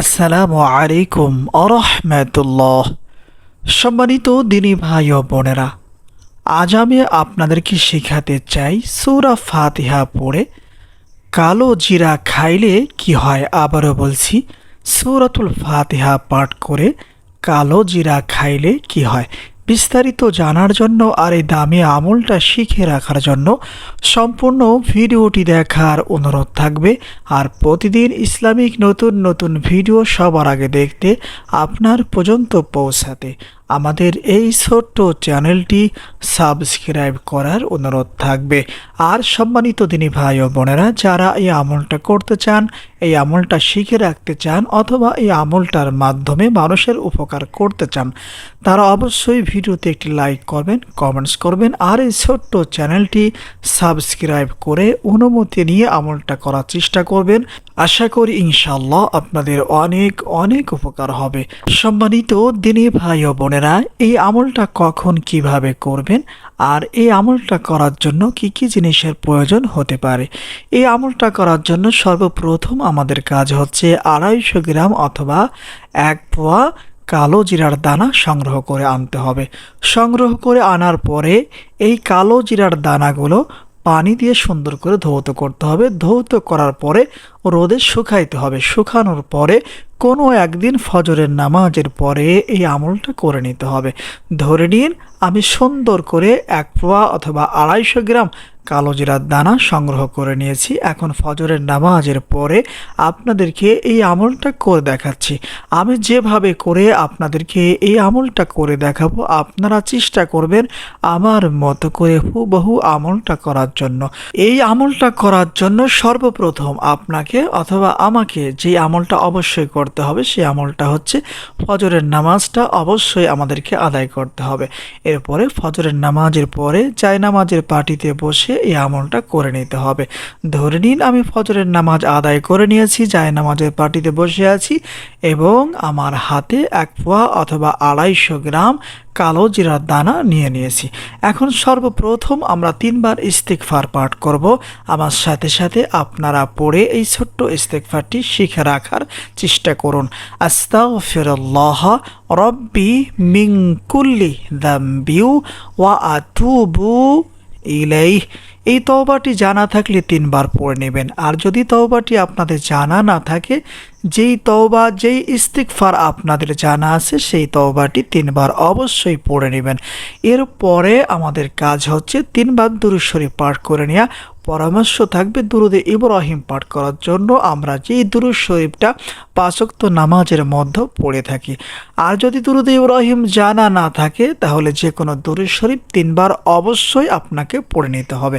আসসালামু আলাইকুম আরহামতুল্লাহ। সম্মানিত দিনী ভাই ও বোনেরা, আজ আমি আপনাদেরকে শেখাতে চাই সুরা ফাতিহা পড়ে কালো জিরা খাইলে কি হয় আবারও বলছি, সুরাতুল ফাতিহা পাঠ করে কালো জিরা খাইলে কি হয়। বিস্তারিত জানার জন্য আর এই দামি আমলটা শিখে রাখার জন্য সম্পূর্ণ ভিডিওটি দেখার অনুরোধ থাকবে। আর প্রতিদিন ইসলামিক নতুন নতুন ভিডিও সবার আগে দেখতে আপনার পর্যন্ত পৌঁছাতে আমাদের এই ছোট্ট চ্যানেলটি সাবস্ক্রাইব করার অনুরোধ থাকবে। আর সম্মানিত দিনী ভাই ও বোনেরা, যারা এই আমলটা করতে চান, এই আমলটা শিখে রাখতে চান, অথবা এই আমলটার মাধ্যমে মানুষের উপকার করতে চান, তারা অবশ্যই ভিডিওতে একটি লাইক করবেন, কমেন্টস করবেন, আর এই ছোট্ট চ্যানেলটি সাবস্ক্রাইব করে অনুমতি নিয়ে আমলটা করার চেষ্টা করবেন। আশা করি ইনশাল্লাহ আপনাদের অনেক অনেক উপকার হবে। সম্মানিত দিনী ভাই ও বোনেরা, এই আমলটা কখন কীভাবে করবেন আর এই আমলটা করার জন্য কি কি জিনিসের প্রয়োজন হতে পারে? এই আমলটা করার জন্য সর্বপ্রথম আমাদের কাজ হচ্ছে আড়াইশো গ্রাম অথবা এক পোয়া কালো জিরার দানা সংগ্রহ করে আনতে হবে। সংগ্রহ করে আনার পরে এই কালো জিরার দানাগুলো পানি দিয়ে সুন্দর করে ধৌত করতে হবে। ধৌত করার পরে রোদে শুকাইতে হবে। শুকানোর পরে কোনো একদিন ফজরের নামাজের পরে এই আমলটা করে নিতে হবে। ধরে নিন, আমি সুন্দর করে এক পোয়া অথবা আড়াইশো গ্রাম কালো জিরার দানা সংগ্রহ করে নিয়েছি। এখন ফজরের নামাজের পরে আপনাদেরকে এই আমলটা করে দেখাচ্ছি। আমি যেভাবে করে আপনাদেরকে এই আমলটা করে দেখাবো, আপনারা চেষ্টা করবেন আমার মতো করে হুবহু আমলটা করার জন্য। এই আমলটা করার জন্য সর্বপ্রথম আপনাকে অথবা আমাকে যে আমলটা অবশ্যই করতে হবে, সেই আমলটা হচ্ছে ফজরের নামাজটা অবশ্যই আমাদেরকে আদায় করতে হবে। এরপরে ফজরের নামাজের পরে চাই নামাজের পার্টিতে বসে এই আমলটা করে নিতে হবে। ধরে নিন আমি ফজরের নামাজ আদায় করে নিয়েছি, চাই নামাজের পার্টিতে বসে আছি এবং আমার হাতে এক পোয়া অথবা আড়াইশো গ্রাম কালো জিরার দানা নিয়ে নিয়েছি। এখন সর্বপ্রথম আমরা তিনবার ইস্তেকফার পাঠ করব। আমার সাথে সাথে আপনারা পড়ে এই ছোট্ট ইস্তেকফারটি শিখে রাখার চেষ্টা করুন। আস্তা ফিরল্লাহ রব্বি মিঙ্কুল্লি কুল্লি দাম্বিউ ওয়া আতুবু ইলাই এই তওবাটি জানা থাকলে তিনবার পড়ে নেবেন। আর যদি তওবাটি আপনাদের জানা না থাকে, যেই তওবা, যেই ইস্তিকফার আপনাদের জানা আছে, সেই তওবাটি তিনবার অবশ্যই পড়ে নেবেন। এরপরে আমাদের কাজ হচ্ছে তিনবার দুরুশ্বরী পাঠ করে নেওয়া পরামর্শ থাকবে দুরুদে ইব্রাহিম পাঠ করার জন্য। আমরা যেই দুরুদ শরীফটা পাঁচক্ত নামাজের মধ্যে পড়ে থাকি। আর যদি দুরুদে ইব্রাহিম জানা না থাকে, তাহলে যে কোনো দুরুদ শরীফ তিনবার অবশ্যই আপনাকে পড়ে নিতে হবে।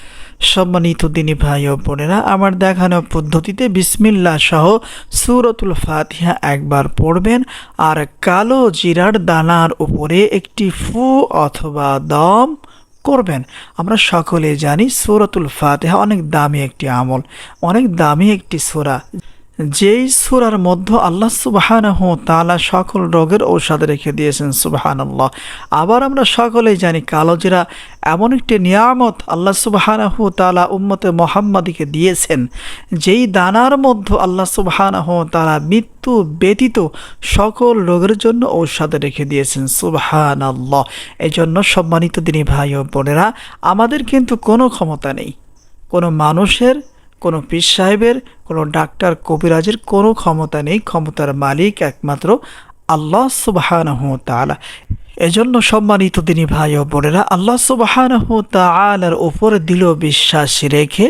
সম্মানিত দিনী ভাই ও বোনেরা, আমার দেখানো পদ্ধতিতে বিসমিল্লা সহ সুরতুল ফাতিহা একবার পড়বেন আর কালো জিরার দানার উপরে একটি ফু অথবা দম করবেন। আমরা সকলে জানি সুরতুল ফাতিহা অনেক দামি একটি আমল, অনেক দামি একটি সুরা। যেই সুরার মধ্যে আল্লাহ সুবাহানহ তালা সকল রোগের ঔষধ রেখে দিয়েছেন, সুবাহানল্লাহ। আবার আমরা সকলেই জানি কালোজিরা এমন একটি নিয়ামত আল্লাহ সুবাহানহ তালা উম্মতে মোহাম্মদীকে দিয়েছেন, যেই দানার মধ্যে আল্লাহ সুবাহানহ তালা মৃত্যু ব্যতীত সকল রোগের জন্য ঔষধ রেখে দিয়েছেন সুবাহান আল্লাহ এই জন্য সম্মানিত দিনী ভাই ও বোনেরা, আমাদের কিন্তু কোনো ক্ষমতা নেই। কোনো মানুষের কোনো পীর সাহেবের, কোনো ডাক্তার কবিরাজের কোনো ক্ষমতা নেই, ক্ষমতার মালিক একমাত্র আল্লাহ সুবাহ তালা এজন্য সম্মানিত তিনি ভাই ও বোনেরা, আল্লাহ সুবাহানহ তালার উপরে দৃঢ় বিশ্বাস রেখে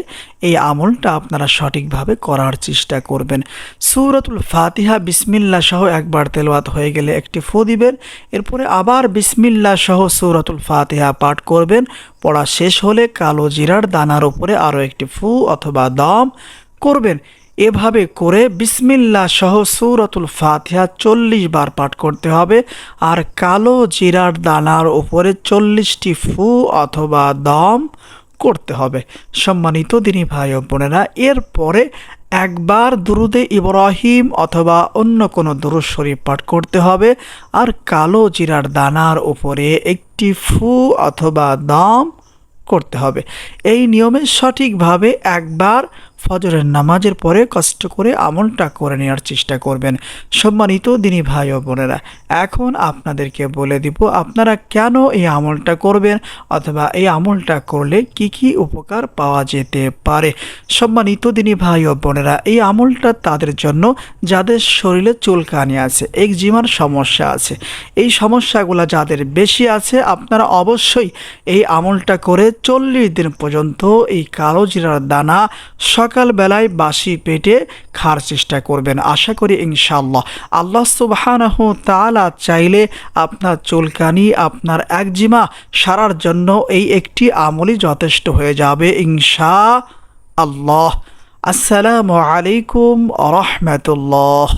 এই আমলটা আপনারা সঠিকভাবে করার চেষ্টা করবেন। সূরাতুল ফাতিহা বিসমিল্লা সহ একবার তেলাওয়াত হয়ে গেলে একটি ফু দিবেন, এরপরে আবার বিসমিল্লা সহ সূরাতুল ফাতিহা পাঠ করবেন, পড়া শেষ হলে কালো জিরার দানার উপরে আরও একটি ফু অথবা দম করবেন। এভাবে করে বিসমিল্লা সহ সূরাতুল ফাতিহা চল্লিশ বার পাঠ করতে হবে আর কালো জিরার দানার উপরে চল্লিশটি ফু অথবা দম করতে হবে। সম্মানিত দিনী ভাই ও বোনেরা, এরপরে একবার দুরুদে ইব্রাহিম অথবা অন্য কোনো দুরুদ শরীফ পাঠ করতে হবে আর কালো জিরার দানার উপরে একটি ফু অথবা দম করতে হবে। এই নিয়মে সঠিকভাবে একবার ফজরের নামাজের পরে কষ্ট করে আমলটা করে নেওয়ার চেষ্টা করবেন। সম্মানিত দিনী ভাই ও বোনেরা, এখন আপনাদেরকে বলে দিব, আপনারা কেন এই আমলটা করবেন অথবা এই আমলটা করলে কি কি উপকার পাওয়া যেতে পারে? সম্মানিত দিনী ভাই ও বোনেরা, এই আমলটা তাদের জন্য যাদের শরীরে চুলকানি আছে, একজিমার সমস্যা আছে। এই সমস্যাগুলো যাদের বেশি আছে, আপনারা অবশ্যই এই আমলটা করে চল্লিশ দিন পর্যন্ত এই কালো জিরার দানা সকালবেলায় বাসি পেটে খাওয়ার চেষ্টা করবেন। আশা করি ইনশাল্লাহ আল্লাহ সুবাহানহ তালা চাইলে আপনার চুলকানি, আপনার একজিমা সারার জন্য এই একটি আমলই যথেষ্ট হয়ে যাবে ইনশা আল্লাহ আসসালামু আলাইকুম রহমতুল্লাহ।